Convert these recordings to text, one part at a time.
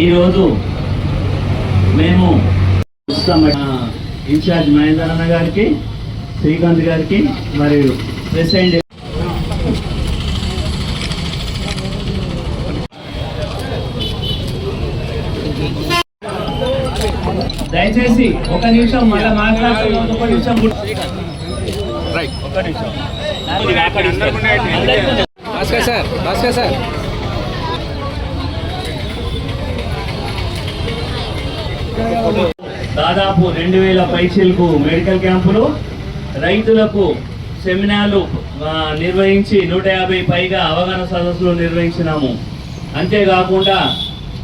ఈరోజు మేము ఇన్ఛార్జ్ మహేందర్ అన్న గారికి శ్రీకాంత్ గారికి మరియు ప్రెసిడెంట్ దయచేసి ఒక నిమిషం మళ్ళీ మాట్లాడుతున్నాం ఒక నిమిషం ఒక నిమిషం. భాస్కర్ సార్. భాస్కర్ సార్. దాదాపు రెండు వేల పైచీలకు మెడికల్ క్యాంపులు రైతులకు సెమినార్లు నిర్వహించి నూట యాభై పైగా అవగాహన సదస్సులు నిర్వహించినాము. అంతేకాకుండా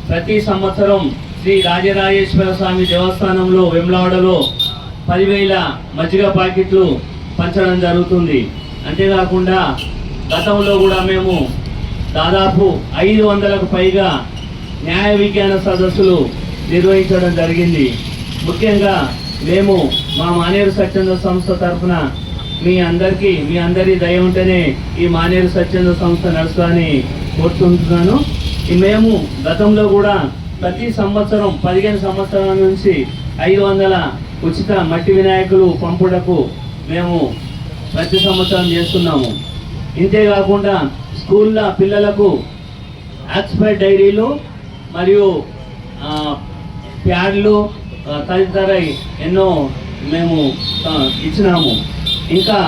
ప్రతి సంవత్సరం శ్రీ రాజరాజేశ్వర స్వామి దేవస్థానంలో వెమ్లవాడలో పదివేల మజ్జిగ ప్యాకెట్లు పంచడం జరుగుతుంది. అంతేకాకుండా గతంలో కూడా మేము దాదాపు ఐదు వందలకు పైగా న్యాయ విజ్ఞాన సదస్సులు నిర్వహించడం జరిగింది. ముఖ్యంగా మేము మా మానేరు స్వచ్ఛంద సంస్థ తరఫున మీ అందరికీ మీ అందరి దయ ఉంటేనే ఈ మానేరు స్వచ్ఛంద సంస్థ నడుస్తుందని కోరుతుంటున్నాను. మేము గతంలో కూడా ప్రతి సంవత్సరం పదిహేను సంవత్సరాల నుంచి ఐదు వందల ఉచిత మట్టి వినాయకులు పంపుటకు మేము ప్రతి సంవత్సరం చేస్తున్నాము. ఇంతేకాకుండా స్కూళ్ళ పిల్లలకు ఎక్స్పైర్ డైరీలు మరియు ప్యాడ్లు తదితరై ఎన్నో మేము ఇచ్చినాము. ఇంకా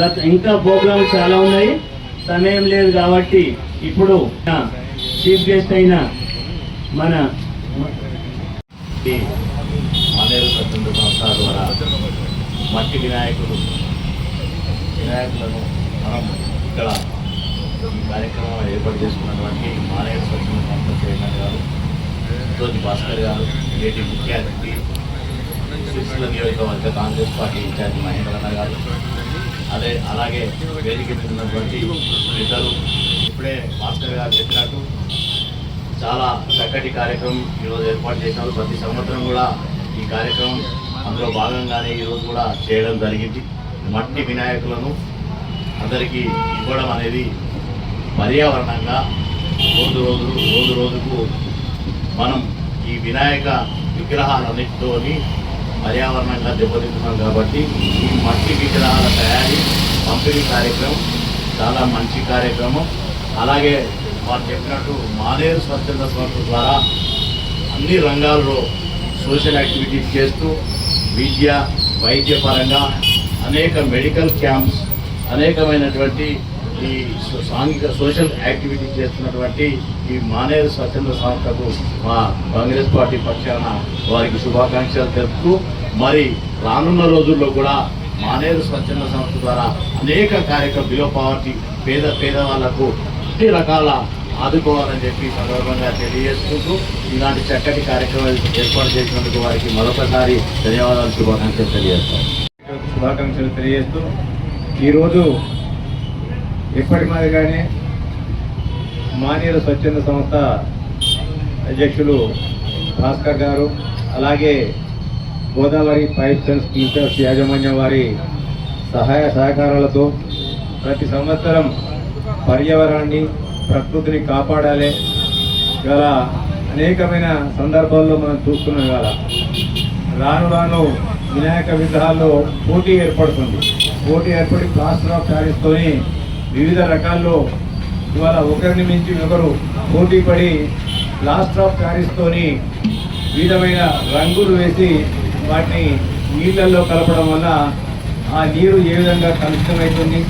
గత ఇంకా ప్రోగ్రామ్ చాలా ఉన్నాయి. సమయం లేదు కాబట్టి ఇప్పుడు చీఫ్ గెస్ట్ అయిన మన మానేరు స్వచ్ఛంద సంస్థ ద్వారా మట్టి వినాయకుడు వినాయకులను మనం ఇక్కడ ఈ కార్యక్రమం ఏర్పాటు చేసుకున్నటువంటి మానేరు స్వచ్ఛంద సంస్థ చైర్మన్ గారు జ్యోతి భాస్కర్ గారు నేటి ముఖ్య అతిథి సిరిసిల్ల నియోజకవర్గ కాంగ్రెస్ పార్టీ ఇన్ఛార్జి మహేంద్రన్న గారు. అదే అలాగే వేదిక మీద ఉన్నటువంటి ఇద్దరు ఇప్పుడే భాస్కర్ గారు చెప్పినట్టు చాలా చక్కటి కార్యక్రమం ఈరోజు ఏర్పాటు చేసినారు ప్రతి సంవత్సరం కూడా ఈ కార్యక్రమం అందులో భాగంగానే ఈరోజు కూడా చేయడం జరిగింది. మట్టి వినాయకులను అందరికీ ఇవ్వడం అనేది పర్యావరణంగా రోజు రోజు రోజు రోజుకు మనం ఈ వినాయక విగ్రహాలన్నిటితోని పర్యావరణంగా దెబ్బతింటున్నాం కాబట్టి ఈ మట్టి విగ్రహాల తయారీ పంపిణీ కార్యక్రమం చాలా మంచి కార్యక్రమం. అలాగే వారు చెప్పినట్టు మానేరు స్వచ్ఛంద సంస్థ ద్వారా అన్ని రంగాల్లో సోషల్ యాక్టివిటీస్ చేస్తూ విద్య వైద్యపరంగా అనేక మెడికల్ క్యాంప్స్ అనేకమైనటువంటి ఈ సాంఘిక సోషల్ యాక్టివిటీ చేస్తున్నటువంటి ఈ మానేరు స్వచ్ఛంద సంస్థకు మా కాంగ్రెస్ పార్టీ పక్షాన వారికి శుభాకాంక్షలు తెలుపుతూ మరి రానున్న రోజుల్లో కూడా మానేరు స్వచ్ఛంద సంస్థ ద్వారా అనేక కార్యక్రమం బిలో పావర్టీ పేద పేదవాళ్ళకు అన్ని రకాల ఆదుకోవాలని చెప్పి సందర్భంగా తెలియజేసుకుంటూ ఇలాంటి చక్కటి కార్యక్రమాలు ఏర్పాటు చేసినందుకు వారికి మరొకసారి ధన్యవాదాలు శుభాకాంక్షలు తెలియజేస్తాం. శుభాకాంక్షలు తెలియజేస్తూ ఈరోజు ఇప్పటి మాదిరిగానే మానేరు స్వచ్ఛంద సంస్థ అధ్యక్షులు భాస్కర్ గారు అలాగే గోదావరి పైప్స్ అండ్ స్పీకర్స్ యాజమాన్యం వారి సహాయ సహకారాలతో ప్రతి సంవత్సరం పర్యావరణాన్ని ప్రకృతిని కాపాడాలి గల అనేకమైన సందర్భాల్లో మనం చూస్తున్నాం ఇవాళ. రాను రాను వినాయక విగ్రహాల్లో పోటీ ఏర్పడుతుంది. పోటీ ఏర్పడి ప్లాస్టర్ ఆఫ్ ప్యారిస్తోని వివిధ రకాల్లో ఇవాళ ఒకరిని మించి ఒకరు పోటీ పడి లాస్ట్ ఆఫ్ ప్యారిస్తోని వివిధమైన రంగులు వేసి వాటిని నీళ్ళల్లో కలపడం వల్ల ఆ నీరు ఏ విధంగా కలుషితమవుతుంది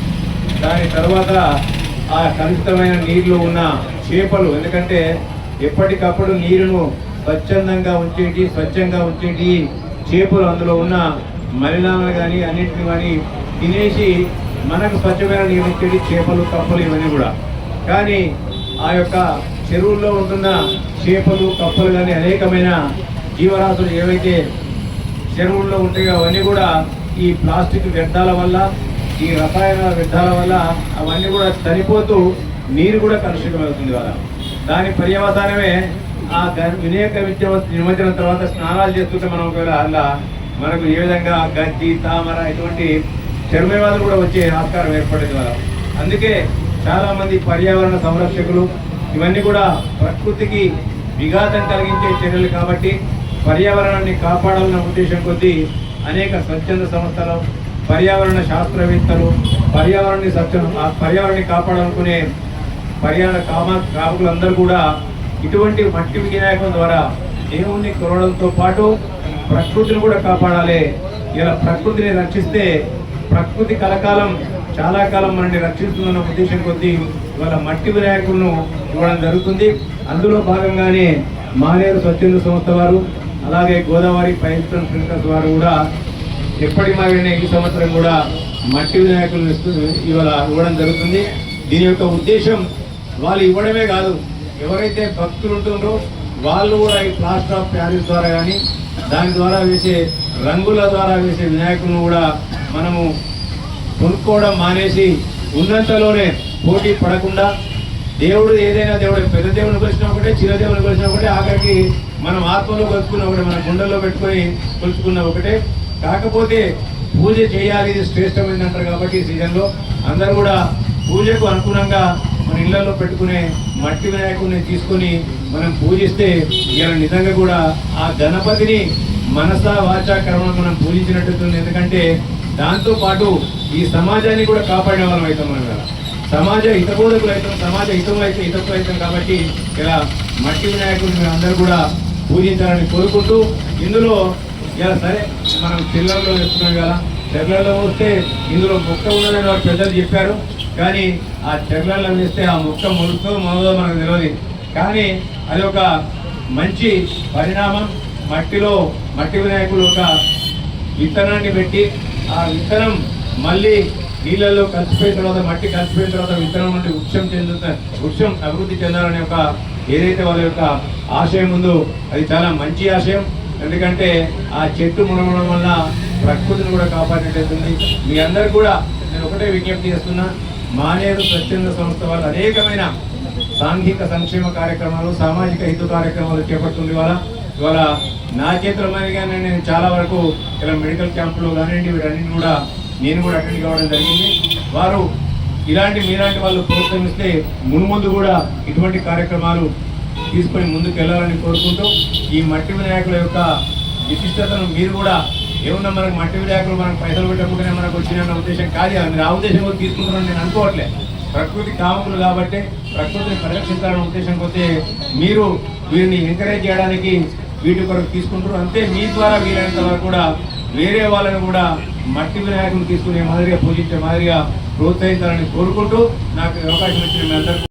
దాని తర్వాత ఆ కలుషితమైన నీరులో ఉన్న చేపలు ఎందుకంటే ఎప్పటికప్పుడు నీరును స్వచ్ఛందంగా ఉంచేటి స్వచ్ఛంగా ఉంచేటి చేపలు అందులో ఉన్న మలినాలను కానీ అన్నింటిని కానీ తినేసి మనకు స్వచ్ఛమైన నీరు ఇచ్చేది చేపలు కప్పలు ఇవన్నీ కూడా. కానీ ఆ యొక్క చెరువుల్లో ఉంటున్న చేపలు కప్పలు కానీ అనేకమైన జీవరాశులు ఏవైతే చెరువుల్లో ఉంటాయో అవన్నీ కూడా ఈ ప్లాస్టిక్ వ్యర్థాల వల్ల ఈ రసాయన వ్యర్థాల వల్ల అవన్నీ కూడా చనిపోతూ నీరు కూడా కలుషితమవుతుంది కదా దాని పర్యవసానమే ఆ గ- వినాయక నిమజ్జనం తర్వాత స్నానాలు చేస్తుంటే మనం ఒకవేళ అలా మనకు ఏ విధంగా గడ్డి తామర ఇటువంటి చర్మవాదులు కూడా వచ్చే ఆస్కారం ఏర్పడింది వాళ్ళ అందుకే చాలామంది పర్యావరణ సంరక్షకులు ఇవన్నీ కూడా ప్రకృతికి విఘాతం కలిగించే చర్యలు కాబట్టి పర్యావరణాన్ని కాపాడాలన్న ఉద్దేశం కొద్దీ అనేక స్వచ్ఛంద సంస్థలు పర్యావరణ శాస్త్రవేత్తలు పర్యావరణాన్ని స్వచ్ఛ ఆ పర్యావరణాన్ని కాపాడాలనుకునే పర్యావరణ కామ కాపులందరూ కూడా ఇటువంటి మట్టి వినాయకం ద్వారా దేవుణ్ణి కొరవడంతో పాటు ప్రకృతిని కూడా కాపాడాలి. ఇలా ప్రకృతిని రక్షిస్తే ప్రకృతి కలకాలం చాలా కాలం మనల్ని రక్షిస్తుందన్న ఉద్దేశం కొద్దీ ఇవాళ మట్టి వినాయకులను ఇవ్వడం జరుగుతుంది. అందులో భాగంగానే మానేరు స్వచ్ఛంద సంస్థ వారు అలాగే గోదావరి పైప్ ఫిల్టర్స్ వారు కూడా ఎప్పటి మారిన ఈ సంవత్సరం కూడా మట్టి వినాయకులను ఇవాళ ఇవ్వడం జరుగుతుంది. దీని యొక్క ఉద్దేశం వాళ్ళు ఇవ్వడమే కాదు ఎవరైతే భక్తులు ఉంటుందో వాళ్ళు కూడా ఈ ప్లాస్టర్ ఆఫ్ ప్యారిస్ ద్వారా కానీ దాని ద్వారా వేసే రంగుల ద్వారా వేసే వినాయకులను కూడా మనము కొనుక్కోవడం మానేసి ఉన్నంతలోనే పోటీ పడకుండా దేవుడు ఏదైనా దేవుడు పెద్ద దేవుని కలిసినా ఒకటే చిన్న దేవుని కొలిసిన ఒకటే ఆఖరికి మనం ఆత్మలో కొలుచుకున్న ఒకటే మన గుండెల్లో పెట్టుకొని కొలుచుకున్న ఒకటే. కాకపోతే పూజ చేయాలి ఇది శ్రేష్టమైంది అంటారు కాబట్టి ఈ సీజన్లో అందరూ కూడా పూజకు అనుగుణంగా మన ఇళ్ళలో పెట్టుకునే మట్టి వినాయకుడిని తీసుకొని మనం పూజిస్తే ఇలా నిజంగా కూడా ఆ గణపతిని మనసా వాచా కర్మ మనం పూజించినట్టు ఎందుకంటే దాంతో పాటు ఈ సమాజాన్ని కూడా కాపాడిన వాళ్ళం అవుతాం మనం కదా సమాజ హితబోధకులు అవుతాం సమాజ హితం అయితే హితకులు అవుతాం కాబట్టి ఇలా మట్టి వినాయకుడిని అందరూ కూడా పూజించాలని కోరుకుంటూ ఇందులో ఇలా సరే మనం పిల్లల్లో చెప్తున్నాం కదా చెర్లలో వస్తే ఇందులో మొక్క ఉన్నదని వారు పెద్దలు చెప్పారు. కానీ ఆ చెర్లలో వేస్తే ఆ మొక్క మొలుతో మనదో మనకు తెలియదు కానీ అది ఒక మంచి పరిణామం. మట్టిలో మట్టి వినాయకుడు ఒక విత్తనాన్ని పెట్టి ఆ విత్తనం మళ్ళీ నీళ్ళల్లో కలిసిపోయిన తర్వాత మట్టి కలిసిపోయిన తర్వాత విత్తనం నుండి వృక్షం చెందుత వృక్షం అభివృద్ధి చెందాలనే ఒక ఏదైతే వాళ్ళ యొక్క ఆశయం ఉందో అది చాలా మంచి ఆశయం. ఎందుకంటే ఆ చెట్టు మునగడం వల్ల ప్రకృతిని కూడా కాపాడేటట్టుంది. మీ అందరు కూడా నేను ఒకటే విజ్ఞప్తి చేస్తున్నా మానేరు స్వచ్ఛంద సంస్థ వాళ్ళు అనేకమైన సాంఘిక సంక్షేమ కార్యక్రమాలు సామాజిక హితు కార్యక్రమాలు చేపడుతుంది వాళ్ళ ఇవాళ నా చేతుల మీదుగానే నేను చాలా వరకు ఇలా మెడికల్ క్యాంపులు కానివ్వండి వీటన్నింటిని కూడా నేను కూడా అటెండ్ కావడం జరిగింది. వారు ఇలాంటి మీలాంటి వాళ్ళు ప్రోత్సహిస్తే మున్ముందు కూడా ఇటువంటి కార్యక్రమాలు తీసుకొని ముందుకు వెళ్ళాలని కోరుకుంటూ ఈ మట్టి వినాయకుల యొక్క విశిష్టతను మీరు కూడా ఏమన్నా మనకు మట్టి వినాయకులు మనకు పైసలు పెట్టకుండానే మనకు వచ్చిన ఉద్దేశం కాదు. మీరు ఆ ఉద్దేశం కూడా తీసుకుంటున్నాను నేను అనుకోవట్లే. ప్రకృతి కామకులు కాబట్టి ప్రకృతిని పరిరక్షించాలనే ఉద్దేశం కొద్దీ మీరు వీరిని ఎంకరేజ్ చేయడానికి వీటి కొరకు తీసుకుంటారు. అంతే మీ ద్వారా వీలైనంత వరకు కూడా వేరే వాళ్ళని కూడా మట్టి వినాయకుని తీసుకునే మాదిరిగా పూజించే మాదిరిగా ప్రోత్సహించాలని కోరుకుంటూ నాకు అవకాశం ఇచ్చిన మీ అందరికీ